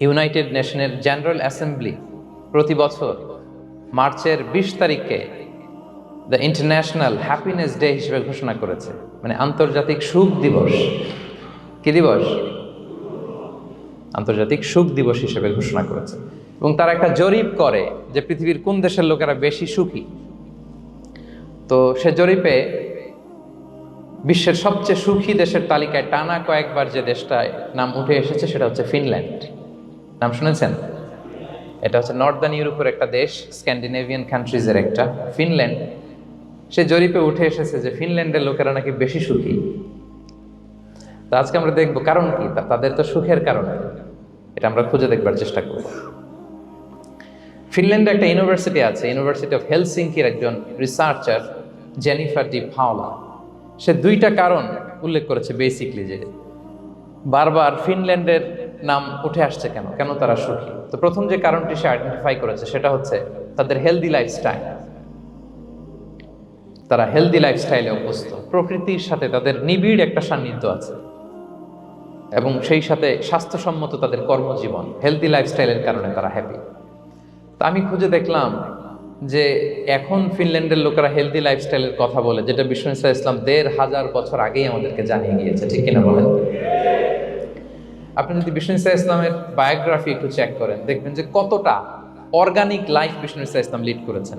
United নেশনের general assembly প্রতি বছর মার্চের বিশ তারিখে দ্য ইন্টারন্যাশনাল হ্যাপিনেস ডে হিসেবে ঘোষণা করেছে মানে আন্তর্জাতিক সুখ দিবস। কি দিবস? আন্তর্জাতিক সুখ দিবস হিসেবে ঘোষণা করেছে। এবং তারা একটা জরিপ করে যে পৃথিবীর কোন দেশের লোকেরা বেশি সুখী। তো সে জরিপে বিশ্বের সবচেয়ে সুখী দেশের তালিকায় টানা কয়েকবার যে দেশটায় নাম উঠে এসেছে সেটা হচ্ছে ফিনল্যান্ড। নাম শুনেছেন? এটা হচ্ছে নর্দার্ন ইউরোপের একটা দেশ স্ক্যান্ডিনেভিয়ান কান্ট্রিজের একটা। ফিনল্যান্ড সে জরিপে উঠে এসেছে যে ফিনল্যান্ডের লোকেরা নাকি বেশি সুখী। তো আজকে আমরা দেখব কারণ কি? তাদের তো সুখের কারণ। এটা আমরা খুঁজে দেখবার চেষ্টা করব। ফিনল্যান্ডে একটা ইউনিভার্সিটি আছে ইউনিভার্সিটি অফ হেলসিঙ্কির একজন রিসার্চার জেনিফার ডি ফাওলা সে দুইটা কারণ উল্লেখ করেছে বেসিকলি যে বারবার ফিনল্যান্ডের নাম উঠে আসছে কেন? কেন তারা সুখী? তো প্রথম যে কারণটি সে আইডেন্টিফাই করেছে সেটা হচ্ছে তাদের হেলদি লাইফস্টাইল তারা হেলদি লাইফস্টাইলে অভ্যস্ত। প্রকৃতির সাথে তাদের নিবিড় একটা সান্নিধ্য আছে। এবং সেই সাথে স্বাস্থ্যসম্মত তাদের কর্মজীবন হেলদি লাইফস্টাইলের কারণে তারা হ্যাপি তা আমি খুঁজে দেখলাম যে এখন ফিনল্যান্ডের লোকেরা হেলদি লাইফস্টাইলের কথা বলে, যেটা বিষ্ণু ইসলাম দেড় হাজার বছর আগেই আমাদেরকে জানিয়ে গিয়েছে, ঠিক কিনা বলেন? আপনি যদি বিষ্ণু ইসা ইসলামের বায়োগ্রাফি একটু চেক করেন, দেখবেন যে কতটা অর্গানিক লাইফ বিষ্ণু ইসা ইসলাম লিড করেছেন।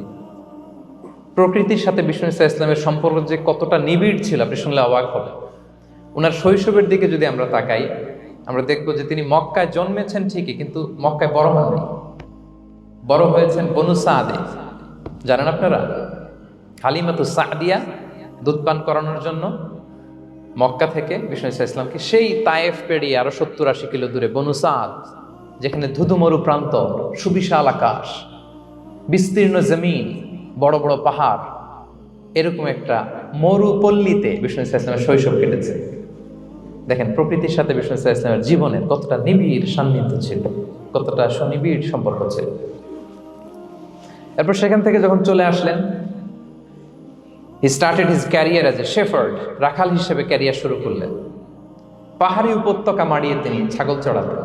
প্রকৃতির সাথে বিষ্ণু ইসা ইসলামের সম্পর্ক যে কতটা নিবিড় ছিল, আপনি শুনলে অবাক হবে ওনার শৈশবের দিকে যদি আমরা তাকাই, আমরা দেখব যে তিনি মক্কায় জন্মেছেন ঠিকই, কিন্তু মক্কায় বড় হননি। বড় হয়েছেন বনু সাদে। জানেন আপনারা? হালিমাতু সাদিয়া দুধ পান করানোর জন্য। মক্কা থেকে বিষ্ণু ইসা ইসলামকে সেই তায়েফ পেরিয়ে আরও সত্তর আশি কিলো দূরে বনু সাদ, যেখানে ধুধুমরু প্রান্ত, সুবিশাল আকাশ, বিস্তীর্ণ জমিন, বড় বড় পাহাড়, এরকম একটা মরুপল্লীতে বিষ্ণু ইসা ইসলামের শৈশব কেটেছে। দেখেন, প্রকৃতির সাথে বিষ্ণু ইসা ইসলামের জীবনের কতটা নিবিড় সান্নিধ্য ছিল, কতটা সুনিবিড় সম্পর্ক ছিল। এরপর সেখান থেকে যখন চলে আসলেন he started his career as a shepherd রাখাল হিসেবে ক্যারিয়ার শুরু করলেন। পাহাড়ি উপত্যকা মাড়িয়ে তিনি ছাগল চড়াতেন,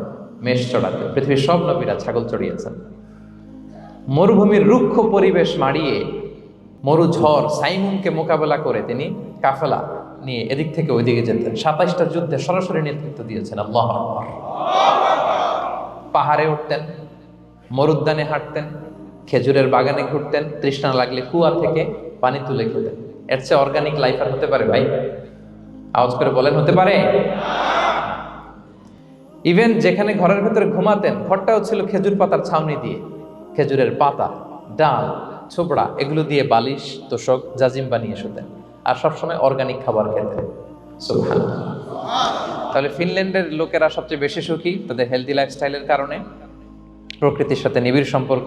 মেষ চড়াতেন, পৃথিবীর সব নবীরা ছাগল চড়িয়েছেন। মরুভূমির রুক্ষ পরিবেশ মাড়িয়ে মরু ঝড় সাইমুনকে মোকাবেলা করে তিনি কাফেলা নিয়ে এদিক থেকে ওইদিকে যেতেন। সাতাইশটা যুদ্ধে সরাসরি নেতৃত্ব দিয়েছেন আল্লাহ পাহাড়ে উঠতেন, মরুদ্যানে হাঁটতেন, খেজুরের বাগানে ঘুরতেন, তৃষ্ণা লাগলে কুয়া থেকে পানি তুলে খেতেন এর চেয়ে অর্গানিক লাইফ আর হতে পারে ভাই? আওয়াজ করে বলেন, হতে পারে? ইভেন যেখানে ঘরের ভেতরে ঘুমাতেন, ঘরটাও ছিল খেজুর পাতার ছাউনি দিয়ে। খেজুরের পাতা, ডাল, ছোবড়া, এগুলো দিয়ে বালিশ, তোষক, জাজিম বানিয়ে শুতেন। আর সবসময় অর্গানিক খাবার খেতেন। তাহলে ফিনল্যান্ডের লোকেরা সবচেয়ে বেশি সুখী তাদের হেলদি লাইফস্টাইলের কারণে? প্রকৃতির সাথে নিবিড় সম্পর্ক।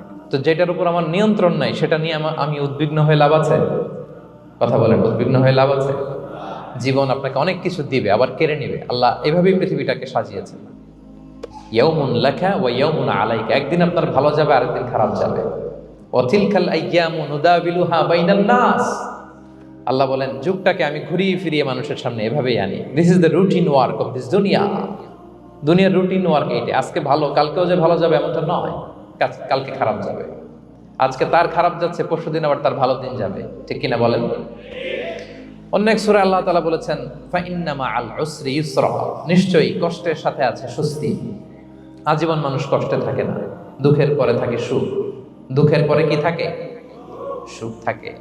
তো যেটার উপর আমার নিয়ন্ত্রণ নাই, সেটা নিয়ে আমা- উদ্বিগ্ন হয়ে লাভ আছে? কথা বলেন, উদ্বিগ্ন হয়ে লাভ আছে? জীবন আপনাকে অনেক কিছু দিবে, আবার কেড়ে নেবে। আল্লাহ এভাবেই পৃথিবীটাকে সাজিয়েছেন। ইয়ৌমুন লেখা ও ইয়ৌমুন আলাইকা। একদিন আপনার ভালো যাবে, আরেকদিন খারাপ যাবে। অথিলখাল আইয়ামু নুদাবিলুহা বাইনান নাস। আল্লাহ বলেন, যুগটাকে আমি ঘুরিয়ে ফিরিয়ে মানুষের সামনে এভাবেই আনি। This is the routine work of this দুনিয়া দুনিয়ার রুটিন ওয়ার্ক এইটা আজকে ভালো, কালকেও যে ভালো যাবে, এমনটা নয়। কালকে খারাপ যাবে। আজকে তার খারাপ যাচ্ছে পরশু দিন আবার তার ভালো দিন যাবে। ঠিক কিনা বলেন? অন্য এক সুরে আল্লাহ তালা বলেছেন, ফাইন্নামা আল ইউসরা। নিশ্চয়ই কষ্টের সাথে আছে স্বস্তি। আজীবন মানুষ কষ্টে থাকে না। দুঃখের পরে থাকে সুখ। দুঃখের পরে কি থাকে? সুখ থাকে।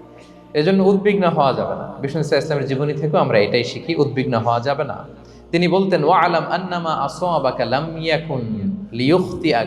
এজন্য উদ্বিগ্ন হওয়া যাবে না। বিষ্ণু ইসলাম ইসলামের জীবনী থেকেও আমরা এটাই শিখি, উদ্বিগ্ন হওয়া যাবে না। তিনি বলতেন ওয়া আলাম আন্নামা আসওয়াবাকা লাম ইয়াকুন লিয়ুখতিআক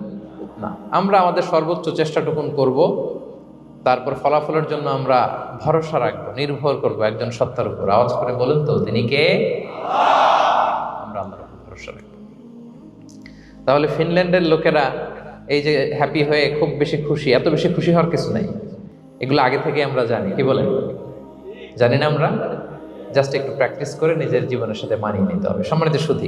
না। আমরা আমাদের সর্বোচ্চ চেষ্টাটুকুন করব, তারপর ফলাফলের জন্য আমরা ভরসা রাখব, নির্ভর করব একজন সত্তার উপর। আওয়াজ করে বলুন তো, তিনি কে? আমরা আল্লাহর উপর ভরসা রাখব। তাহলে ফিনল্যান্ডের লোকেরা এই যে হ্যাপি হয়ে খুব বেশি খুশি, এত বেশি খুশি হওয়ার কিছু নাই। এগুলো আগে থেকে আমরা জানি, কি বলেন? জানি না আমরা? জাস্ট একটু প্র্যাকটিস করে নিজের জীবনের সাথে মানিয়ে নিতে হবে। সম্মানিত শুধু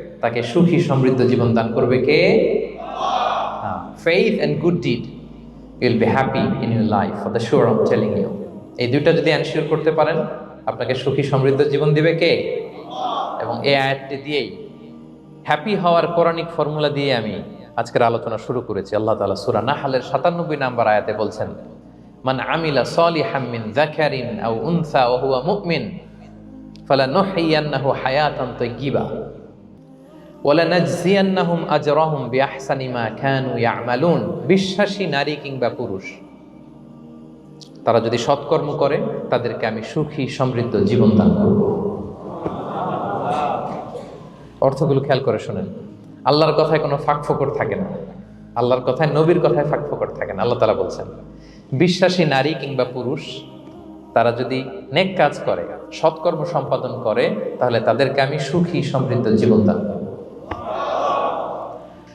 তাকে সুখী সমৃদ্ধ জীবন দান করবে কে? Faith and good deed you'll be happy in your life for the sure I'm telling you এই দুইটা যদি অ্যানশিওর করতে পারেন, আপনাকে সুখী সমৃদ্ধ জীবন দিবে কে? এবং এই আয়াতটি দিয়েই হ্যাপি হওয়ার পৌরাণিক ফর্মুলা দিয়ে আমি আজকের আলোচনা শুরু করেছি। আল্লাহ তালা সুরা নাহালের সাতানব্বই নাম্বার আয়াতে বলছেন, মান আমিলা সলিহাম মিন যাকারিন আও উনসা ওয়া হুয়া মুমিন ফালানুহইয়ান্নাহু হায়াতান তাইয়্যিবা। বিশ্বাসী নারী কিংবা পুরুষ, তারা যদি সৎকর্ম করে, তাদেরকে আমি সুখী, সমৃদ্ধ জীবন দান করব। অর্থগুলো খেয়াল করে শোনেন। আল্লাহর কথায় কোনো ফাঁক ফোকর থাকে না। আল্লাহর কথায়, নবীর কথায় ফাঁক ফোকর থাকে না। আল্লাহ তালা বলছেন, বিশ্বাসী নারী কিংবা পুরুষ, তারা যদি নেক কাজ করে, সৎকর্ম সম্পাদন করে, তাহলে তাদেরকে আমি সুখী, সমৃদ্ধ জীবন দান করব।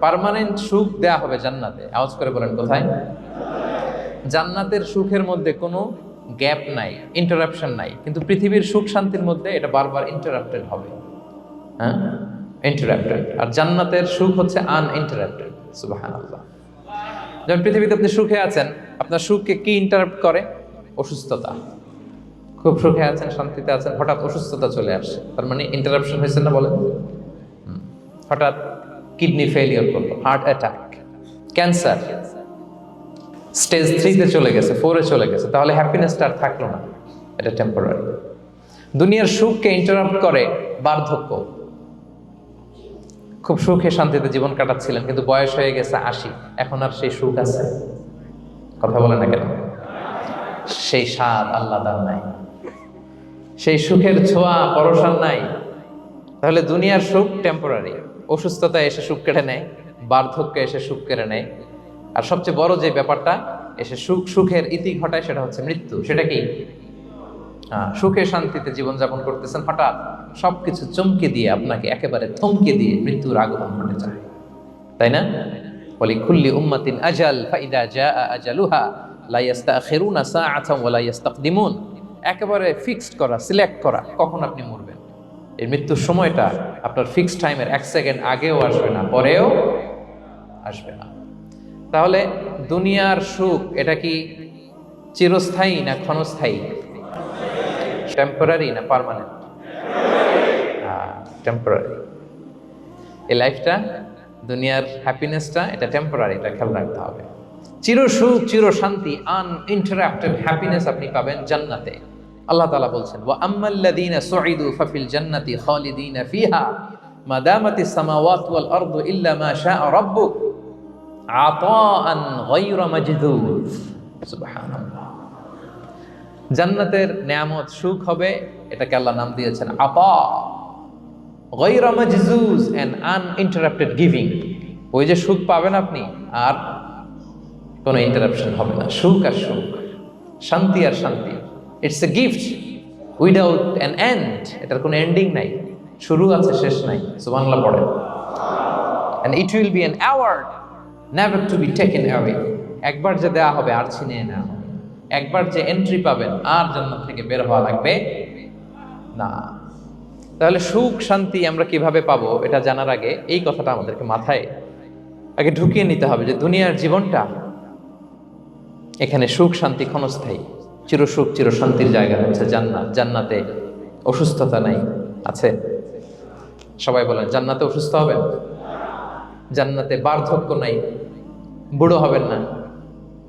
পারমানেন্ট সুখ দেয়া হবে জান্নাতে। আওয়াজ করে বলেন কোথায়? জান্নাতের সুখের মধ্যে কোনো গ্যাপ নাই ইন্টারাপশন নাই। কিন্তু পৃথিবীর সুখ শান্তির মধ্যে এটা বারবার ইন্টারাপ্টেড হবে। হ্যাঁ? ইন্টারাপ্টেড আর জান্নাতের সুখ হচ্ছে আনইন্টারাপ্টেড সুবাহান আল্লাহ যেমন পৃথিবীতে আপনি সুখে আছেন আপনার সুখকে কি ইন্টারাপ্ট করে? অসুস্থতা। খুব সুখে আছেন শান্তিতে আছেন হঠাৎ অসুস্থতা চলে আসে। তার মানে ইন্টারাপশন হয়েছে না বলেন? হঠাৎ কিডনি ফেলিওর করল হার্ট অ্যাটাক ক্যান্সার স্টেজ থ্রিতে চলে গেছে ফোরে চলে গেছে, তাহলে হ্যাপিনেসটা আর থাকল না, এটা টেম্পোরারি দুনিয়ার সুখকে ইন্টারাপ্ট করে বার্ধক্য। খুব সুখে শান্তিতে জীবন কাটাচ্ছিলেন, কিন্তু বয়স হয়ে গেছে আশি, এখন আর সেই সুখ আছে। কথা বলে না কেন? সেই স্বাদ আল্লাদার নাই। সেই সুখের ছোঁয়া পরশান নাই। তাহলে দুনিয়ার সুখ টেম্পোরারি অসুস্থতা এসে সুখ কেড়ে নেয়, বার্ধক্য এসে সুখ কেড়ে নেয়। আর সবচেয়ে বড় যে ব্যাপারটা, এসে সুখ, সুখের ইতি ঘটায় সেটা হচ্ছে মৃত্যু। সেটা কি? সুখে শান্তিতে জীবনযাপন করতেছেন, হঠাৎ সবকিছু চমকে দিয়ে আপনাকে একেবারে থমকে দিয়ে মৃত্যুর আগমন ঘটে যায়। তাই না? বলি খুল্লি উম্মাতিন আজাল, ফাইদা জা আজালুহা, লা ইয়াস্তাখিরুনা সাআতান ওয়া লা ইয়াস্তাকদিমুন। একেবারে ফিক্সড করা সিলেক্ট করা, কখন আপনি মরবেন? এই মৃত্যুর সময়টা আপনার ফিক্সড টাইমের এক সেকেন্ড আগেও আসবে না, পরেও আসবে না। তাহলে দুনিয়ার সুখ, এটা কি চিরস্থায়ী না ক্ষণস্থায়ী? টেম্পোরারি না পার্মানেন্ট টেম্পোরারি এই লাইফটা দুনিয়ার হ্যাপিনেসটা এটা টেম্পোরারি এটা খেয়াল রাখতে হবে। চির সুখ চির শান্তি আনইন্টারাপ্টেড হ্যাপিনেস আপনি পাবেন জান্নাতে। আল্লাহ তালা বলছেন, ওয়া আম্মাল্লাযীনা সুঈদু ফাফিল জান্নাতি খালিদিনা ফিহা মা দামাতিস সামাওয়াতু ওয়াল আরদু ইল্লা মা শাআ রাব্বুক আতাআন গায়রা মাজদুদ। সুবহানাল্লাহ। জান্নাতের নিয়ামত সুখ হবে, এটাকে আল্লাহ নাম দিয়েছেন আপা গৈরা মাজজুজ এন্ড আনইন্টারাপ্টেড গিভিং। ওই যে সুখ পাবেন আপনি, আর কোনো ইন্টারাপশন হবে না। সুখ আর সুখ, শান্তি আর শান্তি। It's a gift without an end এটার কোনো এন্ডিং নাই। শুরু আছে, শেষ নাই। সুবহানাল্লাহ পড়ে। And it will be an award never to be taken away একবার যে দেওয়া হবে, আর ছিনিয়ে নেওয়া হবে। একবার যে এন্ট্রি পাবেন, আর জান্নাত থেকে বের হওয়া লাগবে না। তাহলে সুখ, শান্তি আমরা কীভাবে পাবো, এটা জানার আগে এই কথাটা আমাদেরকে মাথায় আগে ঢুকিয়ে নিতে হবে যে দুনিয়ার জীবনটা এখানে সুখ, শান্তি ক্ষণস্থায়ী। চিরসুখ, চিরশান্তির জায়গা হচ্ছে জান্নাত। জান্নাতে অসুস্থতা নাই। আছে? সবাই বলেন, জান্নাতে অসুস্থ হবেন? জান্নাতে বার্ধক্য নাই। বুড়ো হবেন না।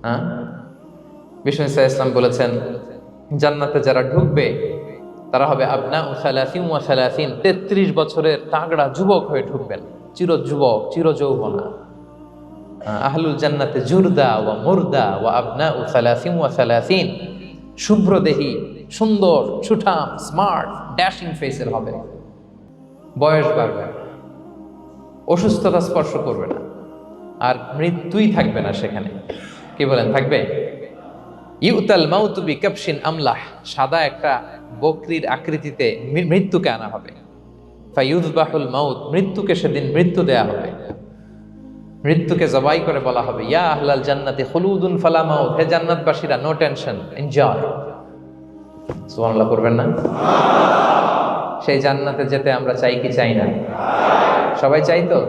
হ্যাঁ? বিষ্ণু ইসা ইসলাম বলেছেন, জান্নাতে যারা ঢুকবে, তারা হবে আপনা ও সালাসিন ও সালাসিন। তেত্রিশ বছরের তাগড়া যুবক হয়ে ঢুকবেন। চির যুবক, চির যৌবনা। আহলুল জান্নাতে জুরদা ওয়া মুরদা ওয়া আবনা ও সালাসিন। ওয়া সালাসিন শুভ্র দেহি সুন্দর, সুঠাম স্মার্ট ড্যাশিং ফেসের হবে। বয়স বাড়বে না। অসুস্থতা স্পর্শ করবে না। আর মৃত্যুই থাকবে না সেখানে। কি বলেন, থাকবে? ইউতাল মাউতুবি কাপসিন আমলাহ, সাদা একটা বকরির আকৃতিতে মৃত্যুকে আনা হবে। ফাইউজবাহুল মাউত, মৃত্যুকে সেদিন মৃত্যু দেয়া হবে। মৃত্যুকে জবাই করে বলা হবে, ইয়া আহলাল জান্নাতি খুলুদুন ফালা মাউত হে জান্নাতবাসীরা, নো টেনশন, এনজয় সুবহানাল্লাহ করবেন না? সেই জান্নাতে যেতে আমরা চাই কি চাই না? সবাই চাই তো?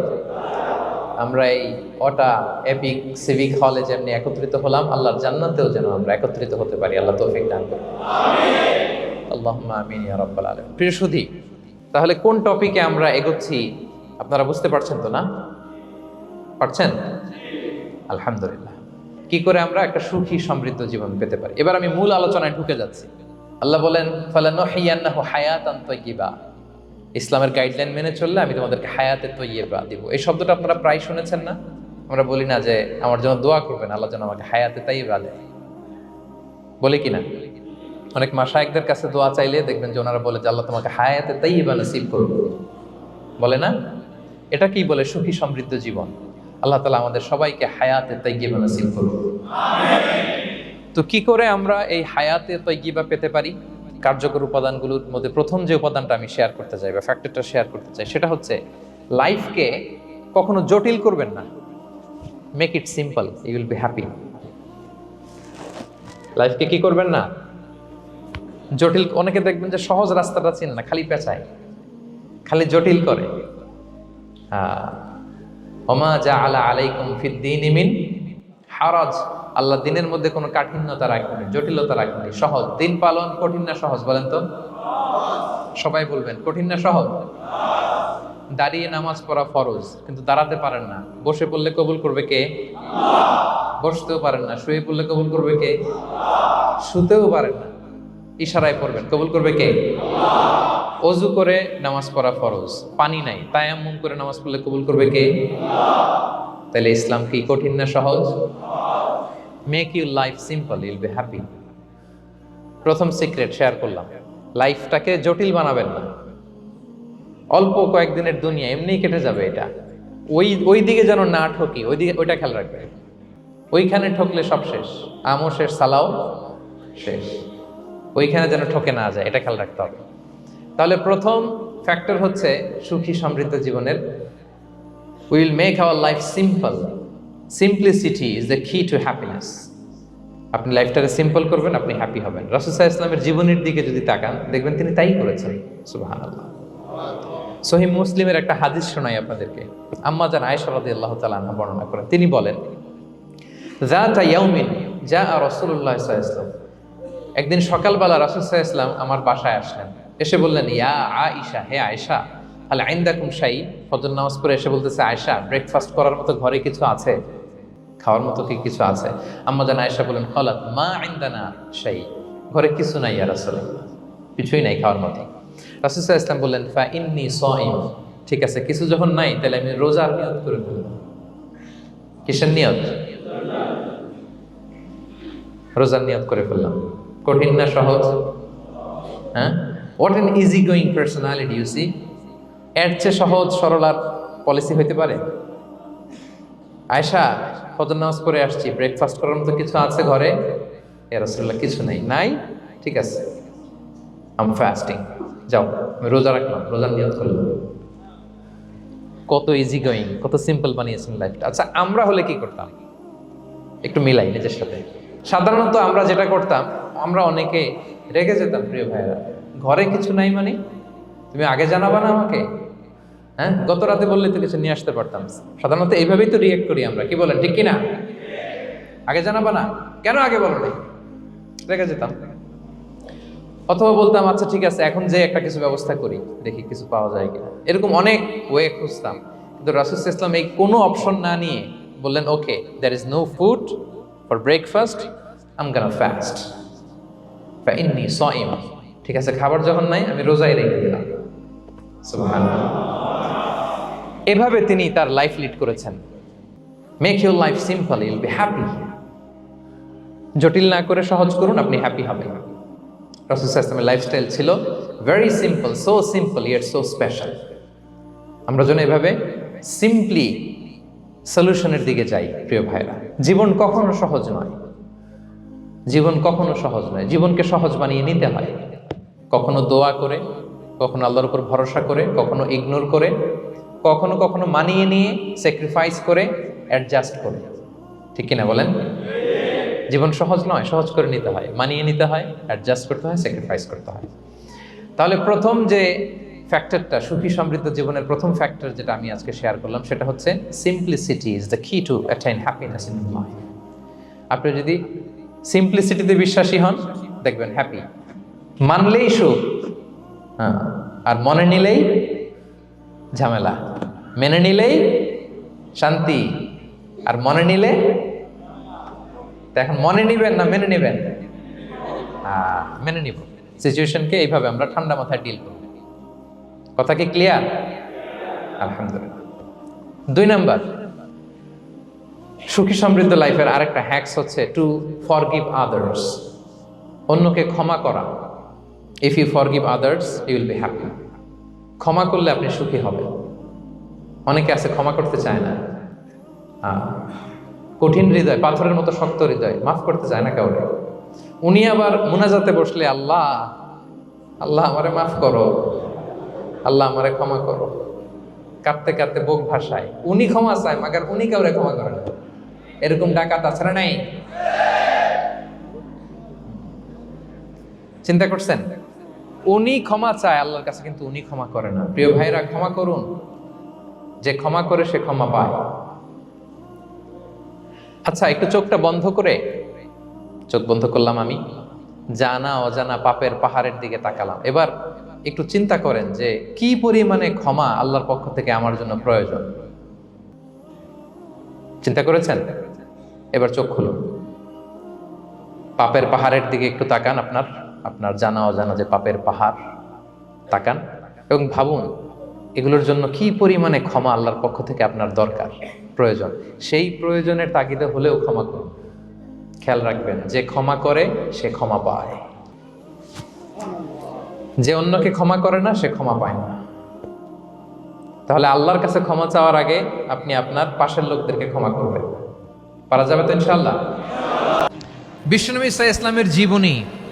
আমরা এই অটা এপিক সিভিক হলে যেমনি একত্রিত হলাম, আল্লাহর জান্নাতেও যেন আমরা একত্রিত হতে পারি। আল্লাহ তৌফিক দান করুন। আল্লাহুম্মা আমিন ইয়া রাব্বাল আলামিন। প্রিয় সুধী, তাহলে কোন টপিকে আমরা এগোচ্ছি আপনারা বুঝতে পারছেন তো না? পারছেন? আলহামদুলিল্লাহ। কি করে আমরা একটা সুখী সমৃদ্ধ জীবন পেতে পারি? এবার আমি মূল আলোচনায় ঢুকে যাচ্ছি। আল্লাহ বলেন, ফালানুহিয়ান্নাহু হায়াতান তাইয়্যিবা। ইসলামের গাইডলাইন মেনে চললে আমি তোমাদেরকে হায়াতে তৈয়বা দিব। এই শব্দটা আপনারা প্রায় শুনেছেন না? আমরা বলি না যে আমার জন্য দোয়া করবেন, আল্লাহ যেন আমাকে হায়াতে তৈয়বা দেয় বলি কি না অনেক মাসায়কদের কাছে দোয়া চাইলে দেখবেন যে ওনারা বলে যে আল্লাহ তোমাকে হায়াতে তৈয়বা নসিব করবে বলে না? এটা কি বলে সুখী সমৃদ্ধ জীবন? আল্লাহ তালা আমাদের সবাইকে হায়াতে তৈয়বা নসিব করবে তো কি করে আমরা এই হায়াতে তৈগিবা পেতে পারি? কার্যকর উপাদানগুলোর মধ্যে প্রথম যে উপাদানটা আমি শেয়ার করতে চাই বা ফ্যাক্টরটা শেয়ার করতে চাই সেটা হচ্ছে লাইফকে কখনো জটিল করবেন না। Make it simple you will be happy লাইফকে কি করবেন না? জটিল অনেকে দেখবেন যে সহজ রাস্তাটা চিনে না খালি পেঁচায়। খালি জটিল করে। আহ, ওমা যা আলা আলাইকুম ফিদ্দিন ইমিন হারাজ। আল্লাহ দিনের মধ্যে কোনো কাঠিন্যতা রাখেনি জটিলতা রাখেনি সহজ। দিন পালন কঠিন না সহজ, বলেন তো? সবাই বলবেন, কঠিন না সহজ? দাঁড়িয়ে নামাজ পড়া ফরজ, কিন্তু দাঁড়াতে পারেন না। বসে পড়লে কবুল করবে কে? বসতেও পারেন না। শুয়ে পড়লে কবুল করবে কে? শুতেও পারেন না। ইশারায় পড়বেন, কবুল করবে কে? অজু করে নামাজ পড়া ফরজ, পানি নাই, তায়াম্মুম করে নামাজ পড়লে কবুল করবে কে? তাহলে ইসলাম কি কঠিন না সহজ? Make you life simple you'll be happy প্রথম সিক্রেট শেয়ার করলাম। লাইফটাকে জটিল বানাবেন না। অল্প কয়েকদিনের দুনিয়া, এমনিই কেটে যাবে এটা। ওই ওই দিকে যেন না ঠকি, ওই দিকে, ওইটা খেয়াল রাখবে। ওইখানে ঠকলে সব শেষ। আমও শেষ, সালাও শেষ। ওইখানে যেন ঠকে না যায়, এটা খেয়াল রাখতে হবে। তাহলে প্রথম ফ্যাক্টর হচ্ছে সুখী সমৃদ্ধ জীবনের will make our life simple simplicity is the key to happiness আপনি লাইফটাকে সিম্পল করবেন, আপনি হ্যাপি হবেন। রাসুসাহ ইসলামের জীবনের দিকে যদি তাকান, দেখবেন তিনি তাই করেছেন। সুবাহান আল্লাহ সহিম মুসলিমের একটা হাদিস শোনাই আপনাদেরকে। আম্মা জান আয়েশা রাদিয়াল্লাহু তাআলা আনহা বর্ণনা করেন। তিনি বলেন, যাতা ইয়াউমিন যা সাল্লাল্লাহু আলাইহি ওয়াসাল্লাম। একদিন সকালবেলা আলাইহি ওয়াসাল্লাম আমার বাসায় আসলেন। এসে বললেন, ইয়া আয়েশা, হে আয়েশা আল আইন্দাকুম শাই ফজর নামাজ পড়ে এসে বলতেছে, আয়েশা ব্রেকফাস্ট করার মতো ঘরে কিছু আছে? খাওয়ার মতো কি কিছু আছে? আম্মা জান আয়েশা বলেন হলাত মা আইন্দানা শাই ঘরে কিছু নাই আর আসলে কিছুই নাই খাওয়ার মতো। রাসুসাহ ইসলাম বললেন, ফা ইন্নি সইম ঠিক আছে, কিছু যখন নাই, তাহলে আমি রোজার নিয়ত করে ফেলব। কিসের নিয়ত? রোজার নিয়ত করে ফেললাম। কঠিন না সহজ? হ্যাঁ? What an easy going personality you see এর চেয়ে সহজ, সরল আর পলিসি হইতে পারে? আয়সা ফজর নামাজ পড়ে আসছি। ব্রেকফাস্ট করার মতো কিছু আছে ঘরে? এ কিছু নেই। নাই? ঠিক আছে। আম ফাস্টিং যাও, আমি রোজা রাখলাম। রোজার নিয়ত করলাম। কত ইজি গোয়িং কত সিম্পল বানিয়েছেন লাইফটা আচ্ছা আমরা হলে কি করতাম? একটু মিলাই নিজের সাথে। সাধারণত আমরা যেটা করতাম, আমরা অনেকে রেগে যেতাম, প্রিয় ভাইয়েরা। ঘরে কিছু নাই মানে? তুমি আগে জানাবা না আমাকে? হ্যাঁ? গত রাতে বললে তো কিছু নিয়ে আসতে পারতাম। সাধারণত এইভাবেই তো রিয়েক্ট করি আমরা। কি বলেন? ঠিক কিনা? আগে জানাবা না? কেন আগে বলো না রেগে যেতাম। অথবা বলতাম আচ্ছা ঠিক আছে, এখন যে একটা কিছু ব্যবস্থা করি, দেখি কিছু পাওয়া যায় কিনা। এরকম অনেক ওয়ে খুঁজতাম। কিন্তু রাসুল ইসলাম এই কোনো অপশন না নিয়ে বললেন okay there is no food for breakfast I'm gonna fast ইন্নি সইম ঠিক আছে, খাবার যখন নাই, আমি রোজাই রেখে দিলাম। এভাবে তিনি তার লাইফ লিড করেছেন। Make your life simple you'll be happy জটিল না করে সহজ করুন, আপনি হ্যাপি হবেন। রসুল ইসলামের লাইফস্টাইল ছিল ভেরি সিম্পল সো সিম্পল ইয়ার সো স্পেশাল আমরা যেন এভাবে সিম্পলি সলিউশনের দিকে যাই, প্রিয় ভাইরা জীবন কখনো সহজ নয়। জীবন কখনো সহজ নয়। জীবনকে সহজ বানিয়ে নিতে হয়। কখনো দোয়া করে, কখনো আল্লাহর উপর ভরসা করে, কখনো ইগনোর করে, কখনো কখনো মানিয়ে নিয়ে স্যাক্রিফাইস করে অ্যাডজাস্ট করে। ঠিক কিনা বলেন? জীবন সহজ নয়, সহজ করে নিতে হয়। মানিয়ে নিতে হয় অ্যাডজাস্ট করতে হয় স্যাক্রিফাইস করতে হয়। তাহলে প্রথম যে ফ্যাক্টরটা সুখী সমৃদ্ধ জীবনের প্রথম ফ্যাক্টর যেটা আমি আজকে শেয়ার করলাম, সেটা হচ্ছে simplicity is the key to attain happiness in life আপনি যদি সিম্পলিসিটিতে বিশ্বাসী হন, দেখবেন হ্যাপি মানলেই সুখ। হ্যাঁ আর মনে নিলেই ঝামেলা। মেনে নিলেই শান্তি। আর মনে নিলে এখন মনে নিবেন না মেনে নিবেন? মেনে নিব। সিচুয়েশনকে এইভাবে আমরা ঠান্ডা মাথায় ডিল করব কথা কি ক্লিয়ার আলহামদুলিল্লাহ। দুই নাম্বার, সুখী সমৃদ্ধ লাইফের আরেকটা হ্যাক্স হচ্ছে টু ফরগিভ আদার্স অন্যকে ক্ষমা করা। If you forgive others you will be happy ক্ষমা করলে আপনি সুখী হবেন। অনেকে আছে, ক্ষমা করতে চায় না। কঠিন হৃদয়, পাথরের মতো শক্ত হৃদয়, মাফ করতে চায় না কাউকে। উনি আবার মুনাজাতে বসলে, আল্লাহ আল্লাহ আমারে মাফ করো। আল্লাহ আমারে ক্ষমা করো। কাঁদতে কাঁদতে বোক ভাষায় উনি ক্ষমা চায়, মাগার উনি কাউরে ক্ষমা করেন না। এরকম ডাকাত না নাই? চিন্তা করছেন? উনি ক্ষমা চায়, আল্লাহর কাছে কিন্তু উনি ক্ষমা করে না। প্রিয় ভাইরা ক্ষমা করুন। যে ক্ষমা করে, সে ক্ষমা পায়। আচ্ছা একটু চোখটা বন্ধ করে। চোখ বন্ধ করলাম আমি। জানা, অজানা পাপের পাহাড়ের দিকে তাকালাম। এবার একটু চিন্তা করেন যে, কি পরিমাণে ক্ষমা আল্লাহর পক্ষ থেকে আমার জন্য প্রয়োজন? চিন্তা করেছেন? এবার চোখ খুলুন। পাপের পাহাড়ের দিকে একটু তাকান আপনার। আপনার জানা অজানা যে পাপের পাহাড়, তাকান এবং ভাবুন, এগুলোর জন্য কি পরিমাণে ক্ষমা আল্লাহর পক্ষ থেকে আপনার দরকার, প্রয়োজন? সেই প্রয়োজনের তাগিদে হলেও ক্ষমা করুন। খেয়াল রাখবেন, যে ক্ষমা করে, সে ক্ষমা পায়। যে অন্যকে ক্ষমা করে না, সে ক্ষমা পায় না। তাহলে আল্লাহর কাছে ক্ষমা চাওয়ার আগে আপনি আপনার পাশের লোকদেরকে ক্ষমা করবেন। পারা যাবে তো ইনশাল্লাহ বিশ্বনবী ইসা ইসলামের জীবনী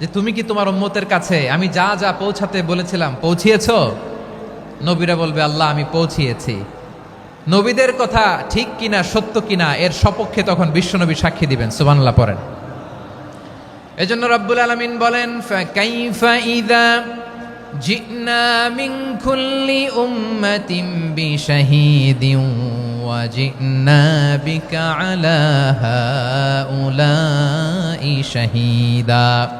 যে তুমি কি তোমার উম্মতের কাছে, আমি যা যা পৌঁছাতে বলেছিলাম, পৌঁছিয়েছ? নবীরা বলবে, আল্লাহ, আমি পৌঁছিয়েছি। নবীদের কথা ঠিক কিনা, সত্য কিনা, এর সপক্ষে তখন বিশ্বনবী সাক্ষী দিবেন সুবানল্লাহ পড়েন। এজন্য রব্বুল আলমিন বলেন কাইফা ইদা বিকা আলা হাউলাই শাহিদা।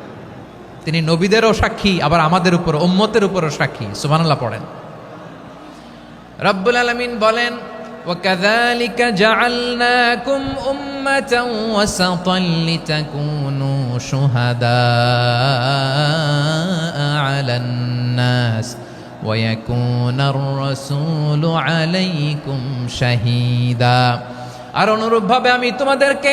তিনি নবীদেরও সাক্ষী আবার আমাদের উপর উম্মতের উপরও সাক্ষী সুবহানাল্লাহ পড়েন রব্বুল আলামিন বলেন وكذلك جعلناكم أمة وسطا لتكونوا شهداء على الناس ويكون الرسول عليكم شهيدا আর অনুরূপভাবে আমি তোমাদেরকে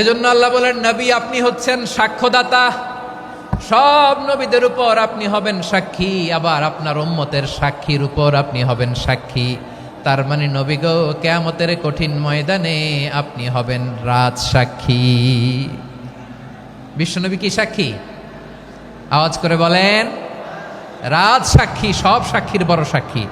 এজন্য আল্লাহ বলেন, নবী, আপনি হচ্ছেন সাক্ষ্যদাতা। সব নবীদের উপর আপনি হবেন সাক্ষী, আবার আপনার উম্মতের সাক্ষীর উপর আপনি হবেন সাক্ষী। তার মানে নবী গো, কেয়ামতের কঠিন ময়দানে আপনি হবেন রাজ সাক্ষী। বিশ্বনবী কি সাক্ষী? আওয়াজ করে বলেন, রাজ সাক্ষী, সব সাক্ষীর বড় সাক্ষী।